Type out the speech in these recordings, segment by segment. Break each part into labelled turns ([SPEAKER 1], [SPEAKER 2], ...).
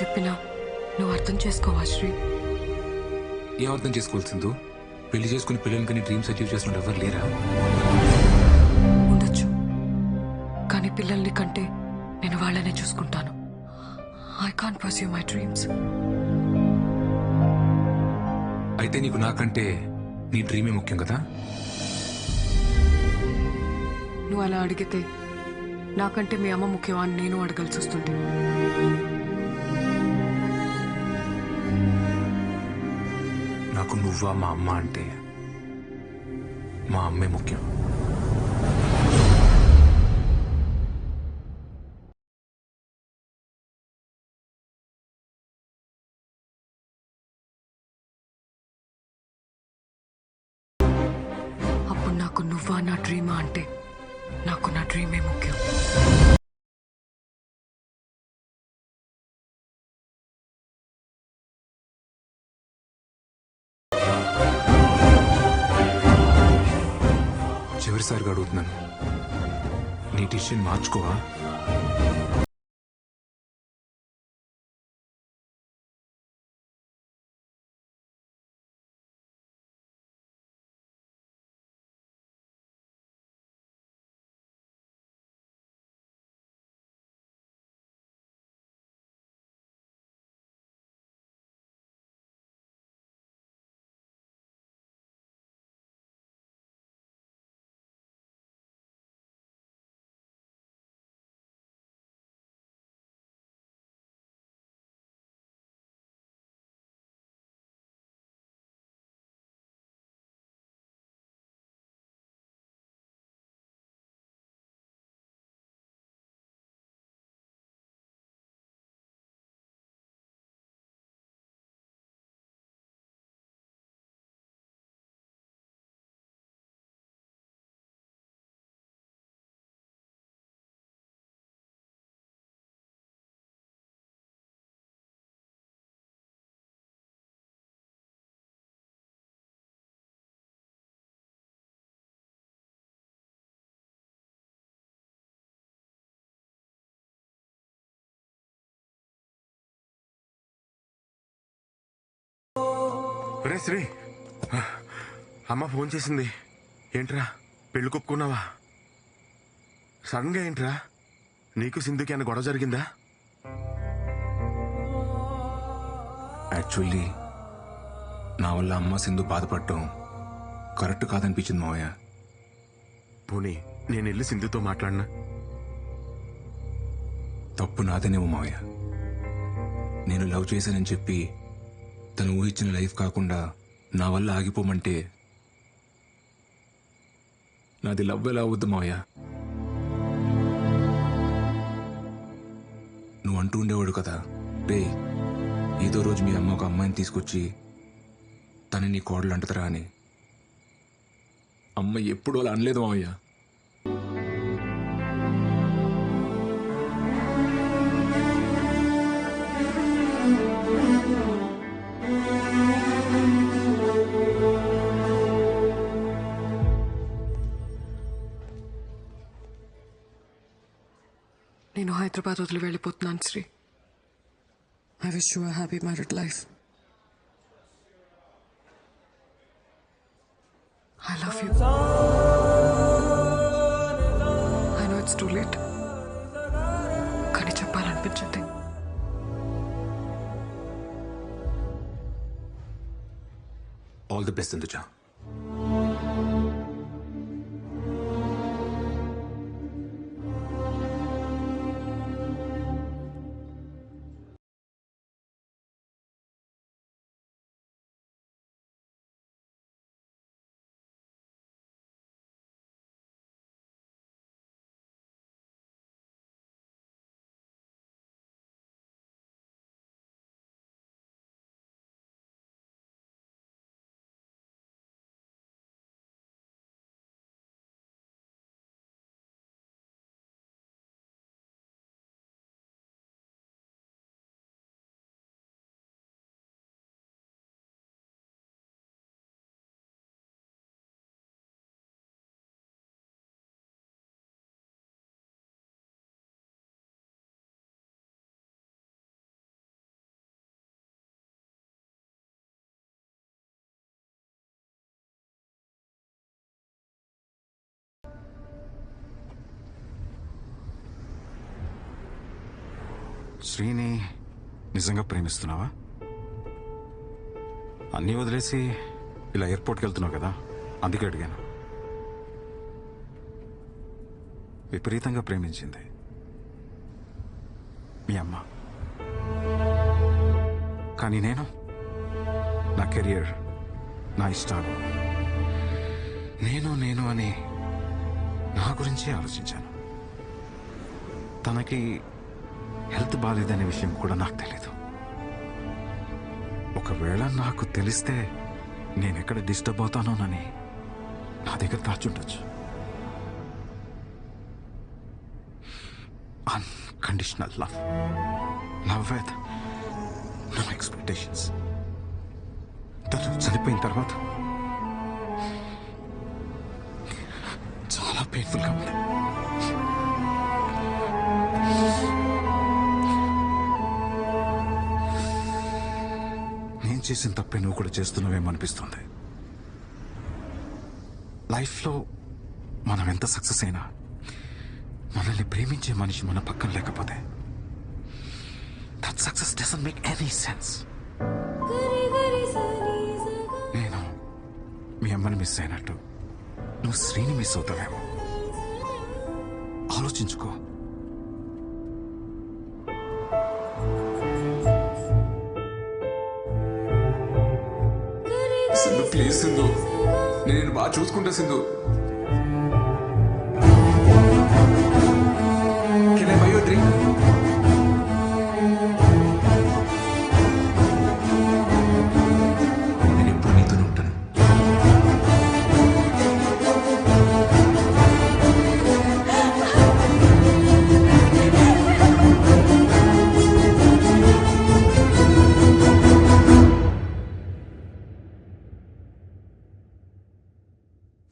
[SPEAKER 1] చెప్పినా? నువ్వు అర్థం చేసుకోవా శ్రీ?
[SPEAKER 2] ఏం అర్థం చేసుకోవాల్సిందో పెళ్ళి చేసుకుని పిల్లలకి డ్రీమ్స్ అచీవ్ చేసిన ఎవరు లేరా?
[SPEAKER 1] ఉండొచ్చు. కానీ పిల్లల్ని కంటే నేను వాళ్ళనే చూసుకుంటాను. I can pursue my dreams
[SPEAKER 2] అయితే నీకు నాకంటే నీ డ్రీమే ముఖ్యం కదా?
[SPEAKER 1] నువ్వు అలా అడిగితే నాకంటే మీ అమ్మ ముఖ్యమా అని నేను అడగాల్సి వస్తుంది.
[SPEAKER 2] నాకు నువ్వా మా అమ్మ అంటే మా అమ్మే ముఖ్యం.
[SPEAKER 1] అప్పుడు నాకు నువ్వా నా డ్రీమా అంటే నాకు నా డ్రీమే ముఖ్యం.
[SPEAKER 2] చివరిసారిగా అడుగుతున్నాను. నీ డిసిషన్ మార్చుకోవా?
[SPEAKER 3] రే శ్రీ. అమ్మ ఫోన్ చేసింది. ఏంట్రా? పెళ్ళి కొప్పుకున్నావా? సడన్గా ఏంట్రా? నీకు సింధుకి అన్న గొడవ జరిగిందా?
[SPEAKER 2] యాక్చువల్లీ నా వల్ల అమ్మ సింధు బాధపడటం కరెక్ట్ కాదనిపించింది మావయ్య.
[SPEAKER 3] పోనీ నేను వెళ్ళి సింధుతో మాట్లాడినా?
[SPEAKER 2] తప్పు నాదేనేమో మావయ్య. నేను లవ్ చేశానని చెప్పి తను ఊహించిన లైఫ్ కాకుండా నా వల్ల ఆగిపోమంటే నాది లవ్ ఎలా అవుద్దు మావయ్య? నువ్వు అంటూ ఉండేవాడు కదా. రే ఏదో రోజు మీ అమ్మ ఒక అమ్మాయిని తీసుకొచ్చి తనని నీ కోడలు అంటుతరా అని. అమ్మ ఎప్పుడు అలా అనలేదు మావయ్య.
[SPEAKER 1] హైదరాబాద్ వదిలి వెళ్ళిపోతున్నాను Sri I wish you happy married life I love you I know it's too late కానీ చెప్పాలనిపించింది.
[SPEAKER 2] ఆల్ ది బెస్ట్ ఎందుచా
[SPEAKER 4] శ్రీని నిజంగా ప్రేమిస్తున్నావా? అన్నీ వదిలేసి ఇలా ఎయిర్పోర్ట్కి వెళ్తున్నావు కదా అందుకే అడిగాను. విపరీతంగా ప్రేమించింది మీ అమ్మ. కానీ నేను నా కెరియర్ నా ఇష్టాలు నేను నేను అని నా గురించి ఆలోచించాను. తనకి హెల్త్ బాగాలేదనే విషయం కూడా నాకు తెలీదు. ఒకవేళ నాకు తెలిస్తే నేను ఎక్కడ డిస్టర్బ్ అవుతానోనని నా దగ్గర దాచుండొచ్చు. Unconditional love love with no expectations తను చనిపోయిన తర్వాత చాలా పెయిన్ఫుల్గా ఉంది. నేను చేసిన తప్పే నువ్వు కూడా చేస్తున్నావేమనిపిస్తుంది లైఫ్లో మనం ఎంత సక్సెస్ అయినా మనల్ని ప్రేమించే మనిషి మన పక్కన లేకపోతే that success doesn't make any sense నేను మీ అమ్మని మిస్ అయినట్టు నువ్వు శ్రీని మిస్ అవుతావేమో. ఆలోచించుకో.
[SPEAKER 2] ప్లీజ్ సింధు? నేను బాగా చూసుకుంటా Sindhu. Can I buy drink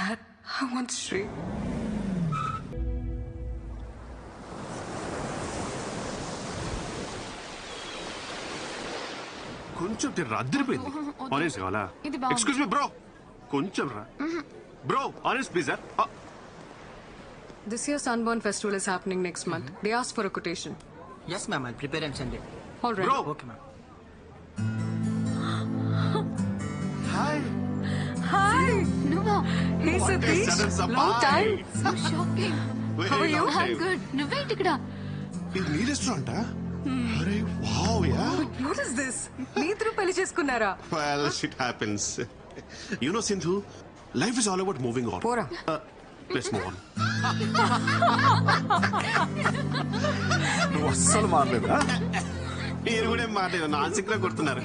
[SPEAKER 1] Dad, I want Sri.
[SPEAKER 5] కొంచెం తిర్రా అద్దరిపోయింది ఆరెంజ్ కావాలా
[SPEAKER 6] ఇది బాగుంది.
[SPEAKER 5] ఎక్స్క్యూజ్ మీ బ్రో కొంచెం రా bro orange please sir
[SPEAKER 1] This year's Sunburn Festival is happening next month. They asked for a quotation.
[SPEAKER 7] Yes, ma'am. I'll prepare and send it.
[SPEAKER 1] All right.
[SPEAKER 5] Bro.
[SPEAKER 7] Okay, ma'am.
[SPEAKER 5] Hi
[SPEAKER 1] Hi.
[SPEAKER 6] నువ్వా
[SPEAKER 1] Hey, Satish.
[SPEAKER 5] sudden surprise.
[SPEAKER 1] Long time.
[SPEAKER 6] So shocking
[SPEAKER 1] How are you?
[SPEAKER 6] I good నువ్వేంటి ఇక్కడ
[SPEAKER 5] ఇది నీ రెస్టారెంటా అరే wow yeah
[SPEAKER 1] What is this? మీ ఇద్దరు పెళ్ళి చేసుకున్నారా?
[SPEAKER 5] Well shit happens you know Sindhu life is all about moving on
[SPEAKER 1] పోరా.
[SPEAKER 5] లెట్స్ మూవ్ ఆన్
[SPEAKER 4] నువ్వు అస్సలు మారలేదా?
[SPEAKER 5] మీరు కూడా ఏం మాట నాన్సిక్లో కొడుతున్నారు.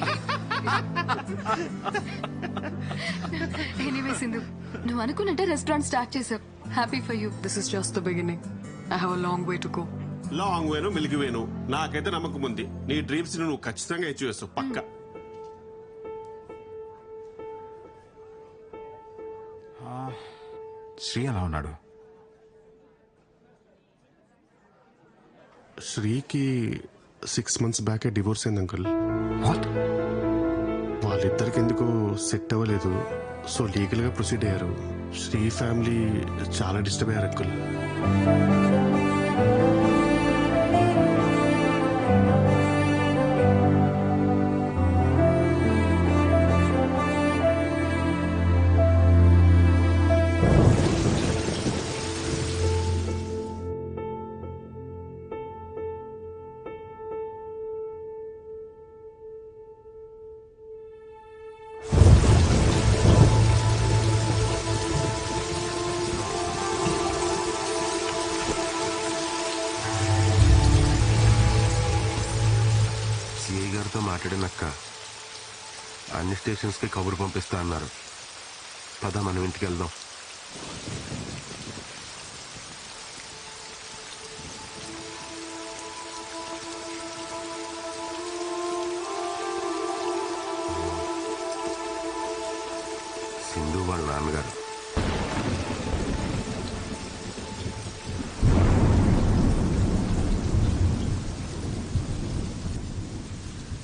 [SPEAKER 6] ఎనీవే సింధు నువ్వు అనుకున్నట్టే రెస్టారెంట్ స్టార్ట్ చేసావు happy for you
[SPEAKER 1] this is just the beginning I have a long way to go
[SPEAKER 5] long వేను మిలికి వేను నాకైతే నమ్మకం ఉంది. నీ డ్రీమ్స్ నువ్వు ఖచ్చితంగా అచీవ్ చేస్తావు. పక్క.
[SPEAKER 4] శ్రీ ఎలా ఉన్నాడు?
[SPEAKER 3] శ్రీకి సిక్స్ మంత్స్ బ్యాకే డివోర్స్ అయింది అంకుల్
[SPEAKER 4] వాట్
[SPEAKER 3] వాళ్ళిద్దరికి ఎందుకు సెట్ అవ్వలేదు. సో లీగల్గా ప్రొసీడ్ అయ్యారు. శ్రీ ఫ్యామిలీ చాలా డిస్టర్బ్ అయ్యారు అంకుల్.
[SPEAKER 8] అన్ని స్టేషన్స్కి కబురు పంపిస్తా అన్నారు. పద మనం ఇంటికి వెళ్దాం సింధు వాళ్ళ నాన్నగారు.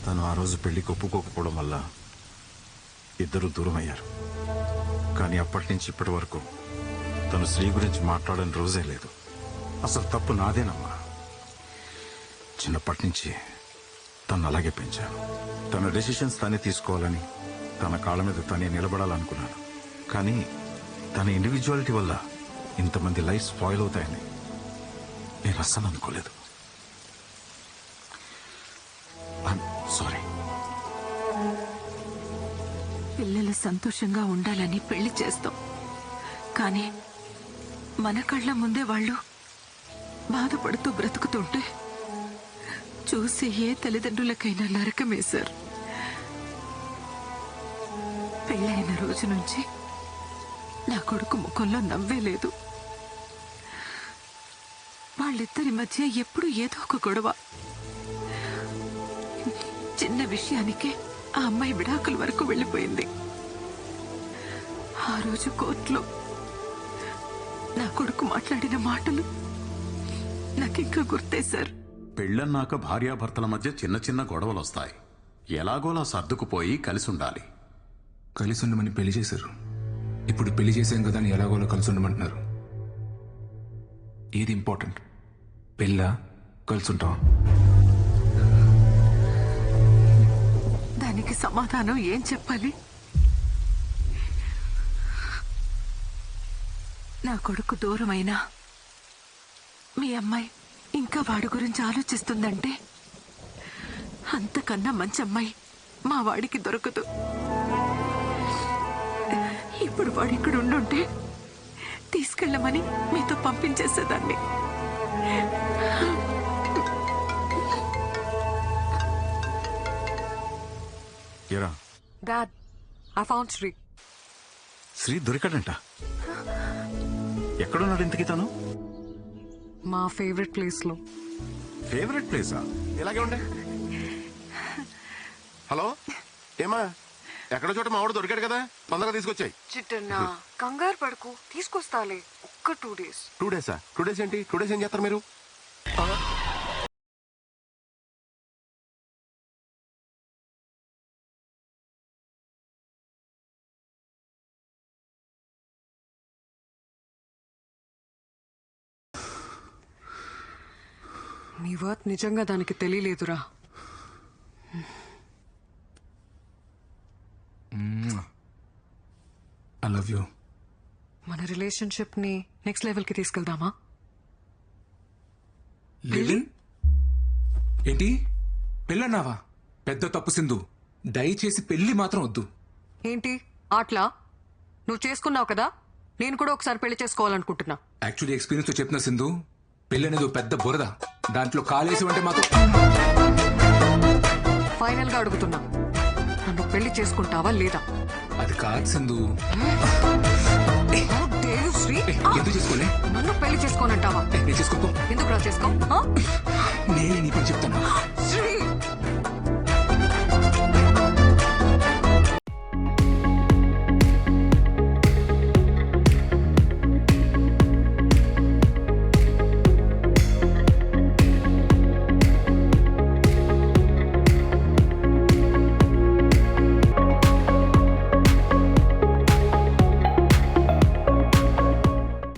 [SPEAKER 4] తను ఆ రోజు పెళ్ళికి ఒప్పుకోకపోవడం వల్ల ఇద్దరు దూరం అయ్యారు కానీ అప్పటి నుంచి ఇప్పటి వరకు తను స్త్రీ గురించి మాట్లాడని రోజే లేదు. అసలు తప్పు నాదేనమ్మా. చిన్నప్పటి నుంచి తను అలాగే పెంచాను. తన డెసిషన్స్ తనే తీసుకోవాలని తన కాళ్ళ మీద తనే నిలబడాలనుకున్నాను. కానీ తన ఇండివిజువాలిటీ వల్ల ఇంతమంది లైఫ్ స్పాయిల్ అవుతాయని నేను అస్సలు అనుకోలేదు. సారీ
[SPEAKER 9] పిల్లలు సంతోషంగా ఉండాలని పెళ్ళి చేస్తాం. కానీ మన కళ్ళ ముందే వాళ్ళు బాధపడుతూ బ్రతుకుతుంటే చూసి ఏ తల్లిదండ్రులకైనా నరకమే సార్. పెళ్ళైన రోజు నుంచి నా కొడుకు ముఖంలో నవ్వే లేదు. వాళ్ళిద్దరి మధ్య ఎప్పుడు ఏదో ఒక గొడవ. చిన్న విషయానికే ఆ అమ్మాయి విడాకుల వరకు వెళ్ళిపోయింది. ఆ రోజు కోర్టులో నా కొడుకు మాట్లాడిన మాటలు నాకింకా గుర్తే సార్.
[SPEAKER 10] పెళ్ళన్నాక భార్యాభర్తల మధ్య చిన్న చిన్న గొడవలు వస్తాయి ఎలాగోలా సర్దుకుపోయి కలిసి ఉండాలి
[SPEAKER 2] కలిసి ఉండమని పెళ్ళి చేశారు. ఇప్పుడు పెళ్ళి చేశాం కదా అని ఎలాగోలా కలిసి ఉండమంటున్నారు ఏది ఇంపార్టెంట్? పెళ్ళా? కలిసి ఉంటాం
[SPEAKER 9] దానికి సమాధానం ఏం చెప్పాలి? నా కొడుకు దూరమైనా మీ అమ్మాయి ఇంకా వాడి గురించి ఆలోచిస్తుందంటే అంతకన్నా మంచి అమ్మాయి మా వాడికి దొరకదు. ఇప్పుడు వాడు ఇక్కడ ఉండుంటే తీసుకెళ్ళమని మీతో పంపించేసేదాన్ని.
[SPEAKER 4] ఎరా
[SPEAKER 1] dad I found Sri
[SPEAKER 4] Sri దొరికాడంట. ఎక్కడున్నాడు ఇంతకీ తను?
[SPEAKER 1] మా ఫేవరెట్ ప్లేస్లో.
[SPEAKER 4] ఫేవరెట్ ప్లేసా
[SPEAKER 3] ఇలాగే ఉండే. హలో ఏమా? ఎక్కడో చోట మావాడు దొరికాడు కదా? తొందరగా తీసుకొచ్చాయి.
[SPEAKER 1] చిట్టన్నా కంగారు పడుకు. తీసుకొస్తాలే. ఒక్క టూ డేస్
[SPEAKER 3] టూ డేసా టూ డేస్ ఏంటి? టూ డేస్ ఏం చేస్తారు మీరు?
[SPEAKER 1] నీ వర్త్ నిజంగా దానికి తెలియలేదురా.
[SPEAKER 2] ఐ లవ్ యూ
[SPEAKER 1] మన రిలేషన్షిప్ని నెక్స్ట్ లెవెల్కి తీసుకెళ్దామా?
[SPEAKER 2] లివిన్? ఏంటి? పెళ్ళన్నావా? పెద్ద తప్పు సింధు. దయచేసి పెళ్ళి మాత్రం వద్దు.
[SPEAKER 1] ఏంటి? ఆట్లా? నువ్వు చేసుకున్నావు కదా? నేను కూడా ఒకసారి పెళ్ళి చేసుకోవాలనుకుంటున్నా.
[SPEAKER 2] యాక్చువల్లీ ఎక్స్పీరియన్స్తో చెప్తున్నా సింధు ఓ పెద్ద బురద. దాంట్లో కాలేసి అంటే మాత్రం
[SPEAKER 1] ఫైనల్గా అడుగుతున్నా. నన్ను పెళ్ళి చేసుకుంటావా లేదా?
[SPEAKER 2] అది కాదు సింధు.
[SPEAKER 1] దేవశ్రీ
[SPEAKER 2] ఎందుకు చేసుకోలే?
[SPEAKER 1] నన్ను పెళ్ళి చేసుకోనంటావా?
[SPEAKER 2] నేను చేసుకోపో
[SPEAKER 1] ఎందుకు రా చేసుకో?
[SPEAKER 2] నేనే నీ పని చెప్తాను